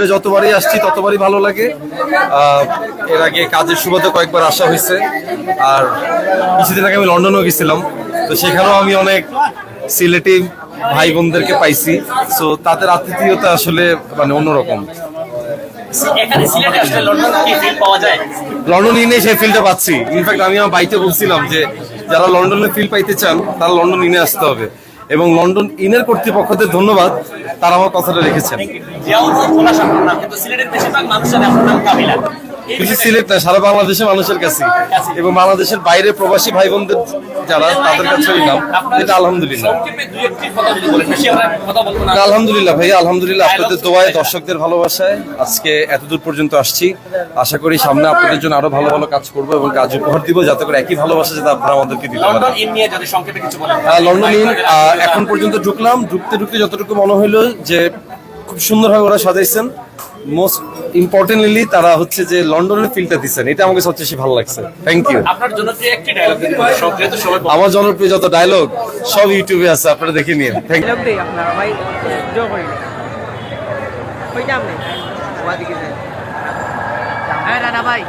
সিলেটে যতবারই আসছি ততবারই ভালো লাগে। এর আগে কাজের সুবাদে কয়েকবার আসা হয়েছে। আর কিছুদিন আগে আমি লন্ডনেও গেছিলাম। তো সেখানেও আমি অনেক সিলেটি ভাই বোনদেরকে পাইছি। সো তাদের আতিথেয়তা আসলে মানে অন্যরকম। লন্ডন ইনে সেই ফিলটা পাচ্ছি। ইনফ্যাক্ট আমি আমার বাইতে বলছিলাম যে যারা লন্ডনে ফিল পাইতে চান তারা লন্ডন ইনে আসতে হবে। এবং লন্ডন ইনের কর্তৃপক্ষদের ধন্যবাদ তারা আমার কথাটা রেখেছেন। বিষয়টা- সিলেট না সারা বাংলাদেশের মানুষের কাছে। এবং বাংলাদেশের বাইরে প্রবাসী ভাই বোনদের যারা তাদের কাছে নাম। এটা আলহামদুলিল্লাহ। আলহামদুলিল্লাহ ভাইয়া আলহামদুলিল্লাহ। আপনাদের দোয়ায় দর্শকদের ভালোবাসায় আজকে এতদূর পর্যন্ত আসছি। আশা করি সামনে আপনাদের জন্য আরও ভালো ভালো কাজ করব এবং কাজ উপহার দিব যাতে করে একই ভালোবাসা যাতে আপনারা আমাদেরকে দিতে পারেন। লন্ডন ইন এখন পর্যন্ত ঢুকলাম। ঢুকতে ঢুকতে যতটুকু মনে হইল যে খুব সুন্দরভাবে ওরা সাজাইছেন। মোস্ট ইম্পর্টেন্টলি তারা হচ্ছে যে লন্ডনের ফিলটা দিচ্ছেন এটা আমাকে সবচেয়ে বেশি ভালো লাগছে। থ্যাংক ইউ আপনার একটি ডায়লগ। আমার জনপ্রিয় যত ডায়লগ সব ইউটিউবে আছে আপনারা দেখে নিন থ্যাংক ইউ আপনারা ভাই করি ওই নাই যাই হ্যাঁ দাদা ভাই।